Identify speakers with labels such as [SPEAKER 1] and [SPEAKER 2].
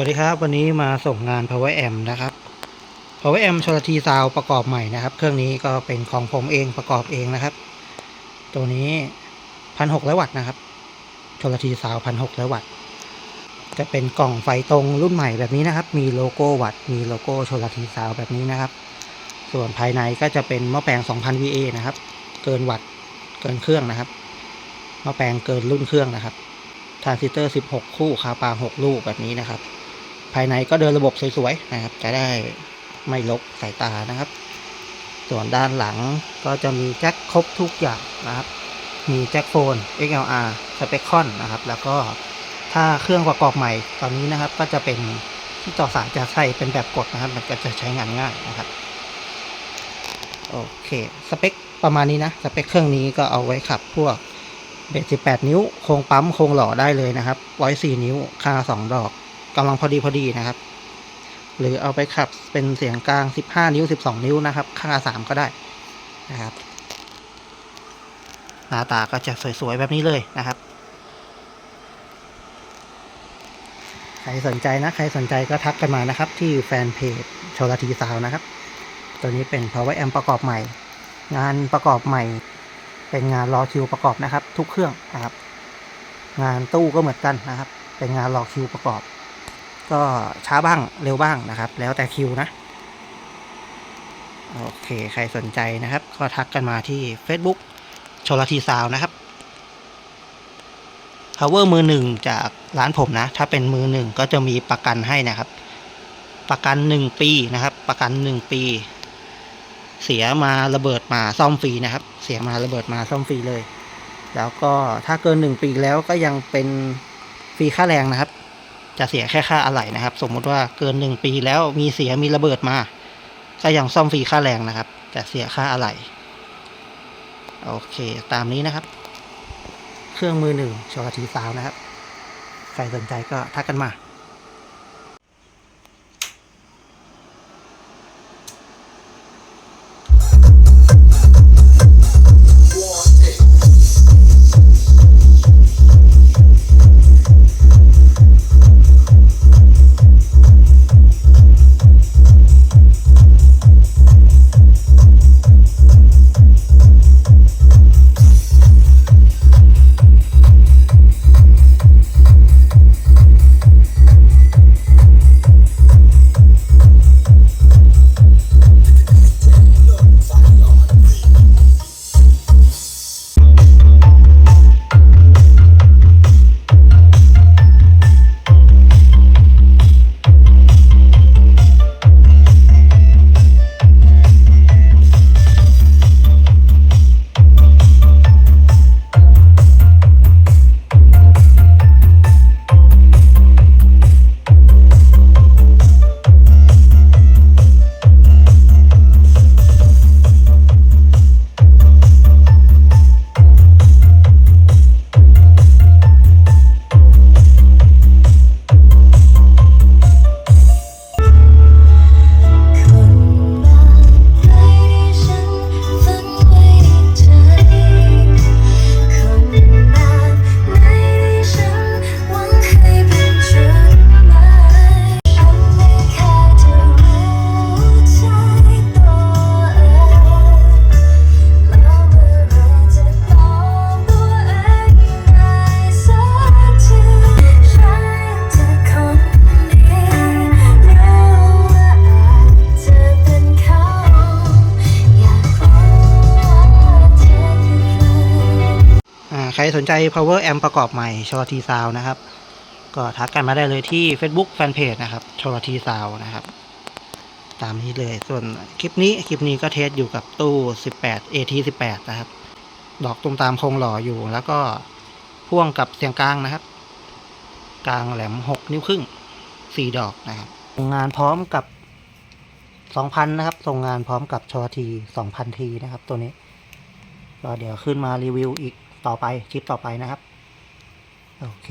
[SPEAKER 1] วัสดีครับ วันนี้มาส่งงาน Power a m นะครับ Power Amp ชลทีซาวประกอบใหม่นะครับ เครื่องนี้ก็เป็นของผมเองประกอบเองนะครับ ตัวนี้พันหกร้อยวัตต์นะครับชลทีซาวพันหกร้อยวัตต์จะเป็นกล่องไฟตรงรุ่นใหม่แบบนี้นะครับ มีโลโก้วัตต์มีโลโก้ชลทีซาวแบบนี้นะครับ ส่วนภายในก็จะเป็นหม้อแปลง 2,000 VA นะครับ เกินวัตต์เกินเครื่องนะครับหม้อแปลงเกินรุ่นเครื่องนะครับทรานซิสเตอร์ 16 คู่คาปา 6 ลูกแบบนี้นะครับ ภายในก็เดินระบบสวยๆนะครับ จะได้ไม่ลกสายตานะครับ ส่วนด้านหลังก็จะมีแจ็คครบทุกอย่างนะครับ มีแจ็คโฟน XLR สเปคคอนนะครับ แล้วก็ถ้าเครื่องประกอบใหม่ตอนนี้นะครับ ก็จะเป็นที่ต่อสายจะใส่เป็นแบบกดนะครับ มันก็จะใช้งานง่ายนะครับโอเคสเปคประมาณนี้นะสเปคเครื่องนี้ก็เอาไว้ขับพวกเบส18 นิ้ว โครงปั๊ม โครงหล่อได้เลยนะครับไว้4นิ้วค่า2ดอก กำลังพอดีพอดีนะครับ หรือเอาไปขับเป็นเสียงกลาง 15 นิ้ว 12 นิ้วนะครับ ค่า 3 ก็ได้นะครับ หน้าตาก็จะสวยๆ แบบนี้เลยนะครับ ใครสนใจนะ ใครสนใจก็ทักกันมานะครับ ที่แฟนเพจโชลทีซาวนะครับ ตัวนี้เป็น power amp ประกอบใหม่ งานประกอบใหม่ เป็นงานรอคิวประกอบนะครับ ทุกเครื่องนะครับ งานตู้ก็เหมือนกันนะครับ เป็นงานรอคิวประกอบ ก็ช้าบ้างเร็วบ้างนะครับ แล้วแต่คิวนะ โอเค ใครสนใจนะครับ ก็ทักกันมาที่ Facebook ชลทีซาวนะครับ power มือหนึ่งจากร้านผมนะ ถ้าเป็นมือหนึ่งก็จะมีประกันให้นะครับ ประกันหนึ่งปีนะครับ ประกันหนึ่งปี เสียมาระเบิดมาซ่อมฟรีนะครับ เสียมาระเบิดมาซ่อมฟรีเลย แล้วก็ถ้าเกินหนึ่งปีแล้วก็ยังเป็นฟรีค่าแรงนะครับ จะเสียแค่ค่าอะไหล่นะครับ สมมุติว่าเกินหนึ่งปีแล้วมีเสียมีระเบิดมา ก็ยังซ่อมฟรีค่าแรงนะครับ แต่เสียค่าอะไหล่โอเค ตามนี้นะครับ เครื่องมือหนึ่งชอทีสาวนะครับ ใครสนใจก็ทักกันมา
[SPEAKER 2] คร
[SPEAKER 1] อ่าใครสนใจ power amp ประกอบใหม่ชลทีซาวนะครับ ก็ทักกันมาได้เลยที่ Facebook Fanpage นะครับชลทีซาวนะครับ ตามนี้เลยส่วนคลิปนี้คลิปนี้ก็เทสอยู่กับตู้ 18 AT 18นะครับ ดอกตุ้มตามโครงหล่ออยู่ แล้วก็พ่วงกับเสียงกลางนะครับ กลางแหลม 6 นิ้วครึ่ง 4 ดอกนะครับส่งงานพร้อมกับ2,000นะครับ ส่งงานพร้อมกับชลที2,000ทีนะครับ ตัวนี้ก็เดี๋ยวขึ้นมารีวิวอีก ต่อไปคลิปต่อไปนะครับ โอเค